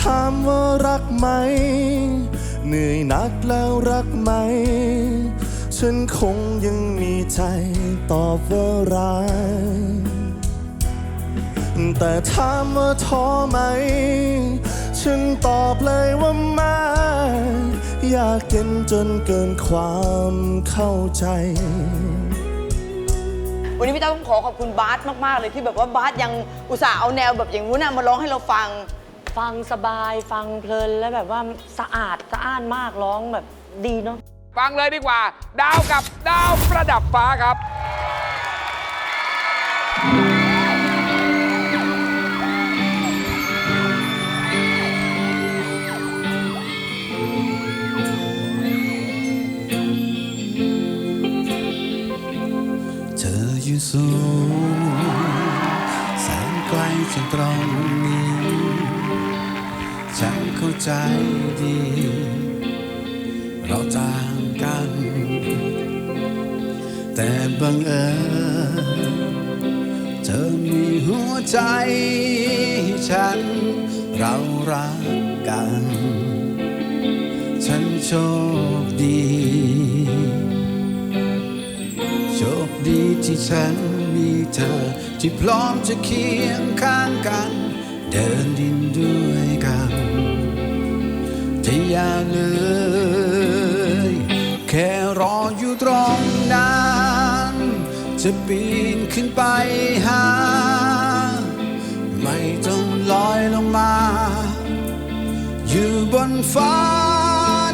ถามว่ารักไหม เหนื่อยหนักแล้วรักไหม ฉันคงยังมีใจตอบว่ารักแต่ถามว่าท้อไหม ฉันตอบเลยว่าไม่อยากเย็นจนเกินความเข้าใจ วันนี้พี่ต้าต้องขอขอบคุณบาสมาก ๆ เลยที่แบบว่าบาสยังอุตส่าห์เอาแนวแบบอย่างนู้นนะมาร้องให้เราฟัง ฟังสบายฟังเพลินแล้วแบบว่าสะอาดสะอ้านมากร้องแบบดีเนาะฟังเลยดีกว่า ดาวกับดาวประดับฟ้าครับ เธออยู่สูงแสนไกลจากตรงนี้ ฉันเข้าใจดี เราต่างกัน แต่บังเอิญเธอมีหัวใจให้ฉันเรารักกัน ฉันโชคดี โชคดีที่ฉันมีเธอที่พร้อมจะเคียงข้างกัน เดินดินด้วยกันที่อย่าเลย แค่รออยู่ตรงนั้นจะปีนขึ้นไปหา ไม่ต้องลอยลงมา อยู่บนฟ้า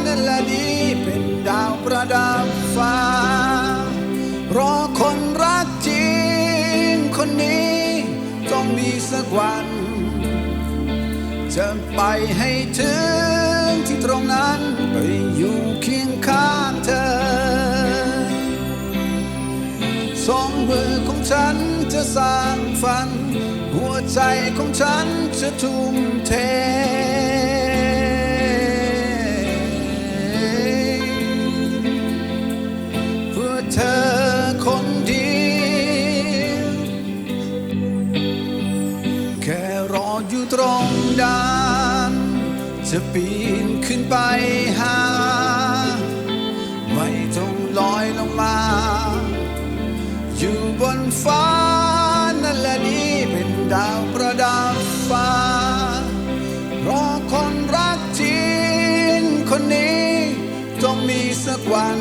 นั่นแหละดีเป็นดาวประดับฟ้า รอคนรักจริงคนนี้ ต้องมีสักวัน จะไปให้ถึงที่ตรงนั้นไปอยู่เคียงข้างเธอ สองมือของฉันจะสร้างฝัน หัวใจของฉันจะทุ่มเทเพื่อเธอคนเดียวแค่รออยู่ตรง นั้นจะปีนขึ้นไปหา ไม่ต้องลอยลงมา อยู่บนฟ้านั่นแหละนี่เป็นดาวประดับฟ้ารอคนรักจริงคนนี้ต้องมีสักวัน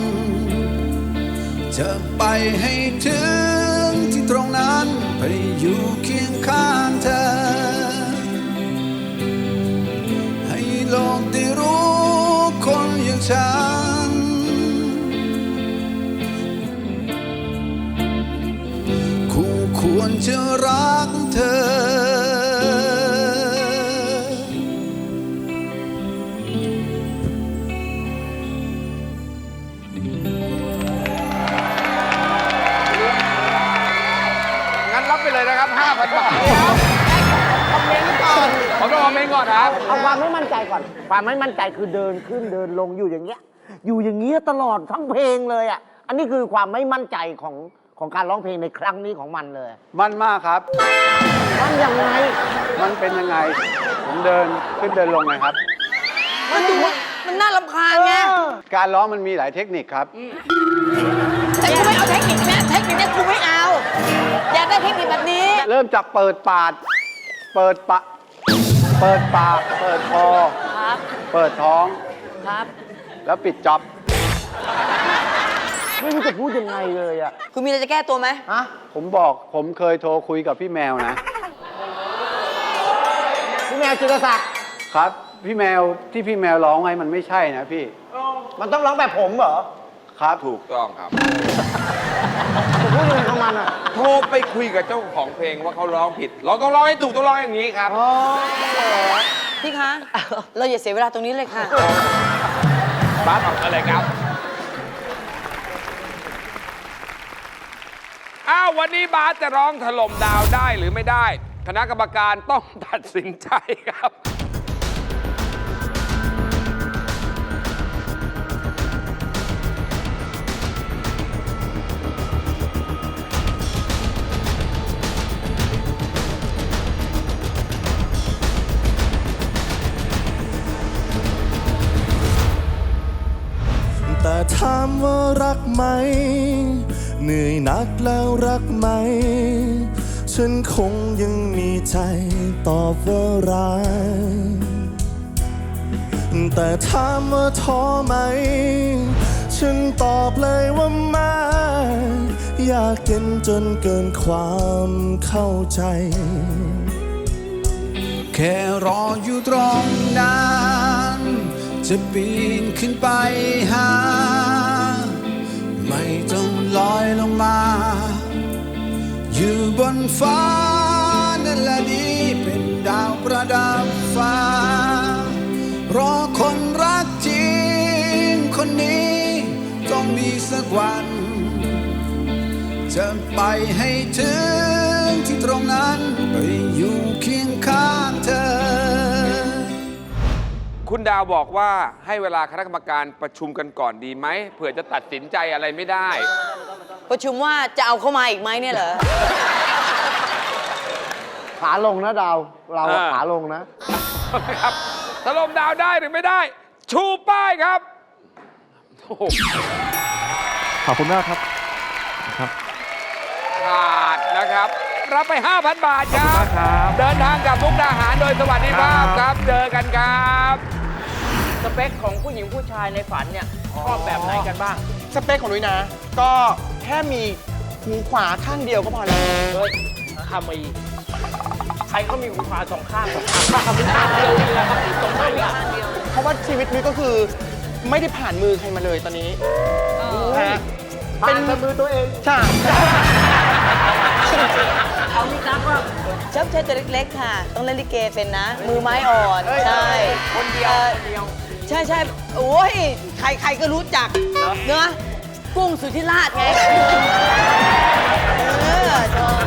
จะไปให้ถึง คู่ควรจะรักเธอ งั้นรับไปเลยนะครับ 5,000 บาทคอมเมนต์ก่อนผมต้องคอมเมนต์ก่อนครับ เอาความไม่มั่นใจก่อน ความไม่มั่นใจคือเดินขึ้นเดินลงอยู่อย่างเงี้ย อยู่อย่างเงี้ยตลอดทั้งเพลงเลยอะ อันนี้คือความไม่มั่นใจของ ของการร้องเพลงในครั้งนี้ของมันเลย มันมากครับ มันยังไง มันเป็นยังไง ผมเดินขึ้นเดินลงไงครับ มันดูมันน่ารำคาญไงการร้องมันมีหลายเทคนิคครับ แต่กูไม่เอาเทคนิคเนี้ยเทคนิคเนี้ยกูไม่เอา อยากได้เทคนิคแบบนี้ เริ่มจากเปิดปาด เปิดปะ เปิดปาก เปิดคอ ครับ เปิดท้อง ครับ แล้วปิดจ็อบ ไม่รู้จะพูดยังไงเลยอะคุณมีอะไรจะแก้ตัวไหมฮะผมบอกผมเคยโทรคุยกับพี่แมวนะ พี่แมวจิรศักดิ์ครับ พี่แมวที่พี่แมวร้องไว้มันไม่ใช่นะพี่ มันต้องร้องแบบผมเหรอครับถูกต้องครับจะพูดยังไงของมันอะโทรไปคุยกับเจ้าของเพลงว่าเขาร้องผิด เราต้องร้องให้ถูกต้องร้องอย่างนี้ครับ อ๋อพี่คะ เราอย่าเสียเวลาตรงนี้เลยค่ะ บ้าบอะไรครับ้าววันนี้บาสจะร้องถล่มดาวได้หรือไม่ได้ คณะกรรมการต้องตัดสินใจครับ แต่ถามว่ารักไหม เหนื่อยหนักแล้วรักไหม ฉันคงยังมีใจตอบว่ารักแต่ถามว่าท้อไหม ฉันตอบเลยว่าไม่อยากเย็นจนเกินความเข้าใจ แค่รออยู่ตรงนั้น จะปีนขึ้นไปหา ไม่ต้อง ลอยลงมา อยู่บนฟ้านั่นแหละดีเป็นดาวประดับฟ้า รอคนรักจริงคนนี้ต้องมีสักวันจะไปให้ถึงที่ตรงนั้นไปอยู่เคียงข้างเธอ คุณดาวบอกว่าให้เวลาคณะกรรมการประชุมกันก่อนดีไหมเผื่อจะตัดสินใจอะไรไม่ได้ ประชุมว่าจะเอาเข้ามาอีกไหมเนี่ยเหรอ ขาลงนะดาว เราอะอ่า ขาลงนะ ครับถล่มดาวได้หรือไม่ได้ ชูป้ายครับโอ้โหขอบคุณมากครับ ขาดนะครับ รับไป 5,000 บาทครับ เดินทางกลับมุกดาหารโดยสวัสดิภาพครับ เจอกันครับ สเปคของผู้หญิงผู้ชายในฝันเนี่ยชอบแบบไหนกันบ้าง สเปคของนุ้ยนะ ก็ แค่มีหูขวาข้างเดียวก็พอแล้วเฮ้ยข้ามีใครเขามีหูขวาสองข้างสองข้างข้างข้างเดียวนี่แหละครับสองข้างเดียวเพราะว่าชีวิตนุ้ยก็คือไม่ได้ผ่านมือใครมาเลยตอนนี้ฮะเป็นมือตัวเองใช่เอามีตั๊กว่าชอบใช้ตัวเล็กๆค่ะ ต้องเล่นลิเกเป็นนะ มือไม้อ่อนใช่คนเดียวอ่อคนเดียวใช่ใช่โอ้ยใครใครก็รู้จักเนอะ กุ้งสุธิราชไง เออ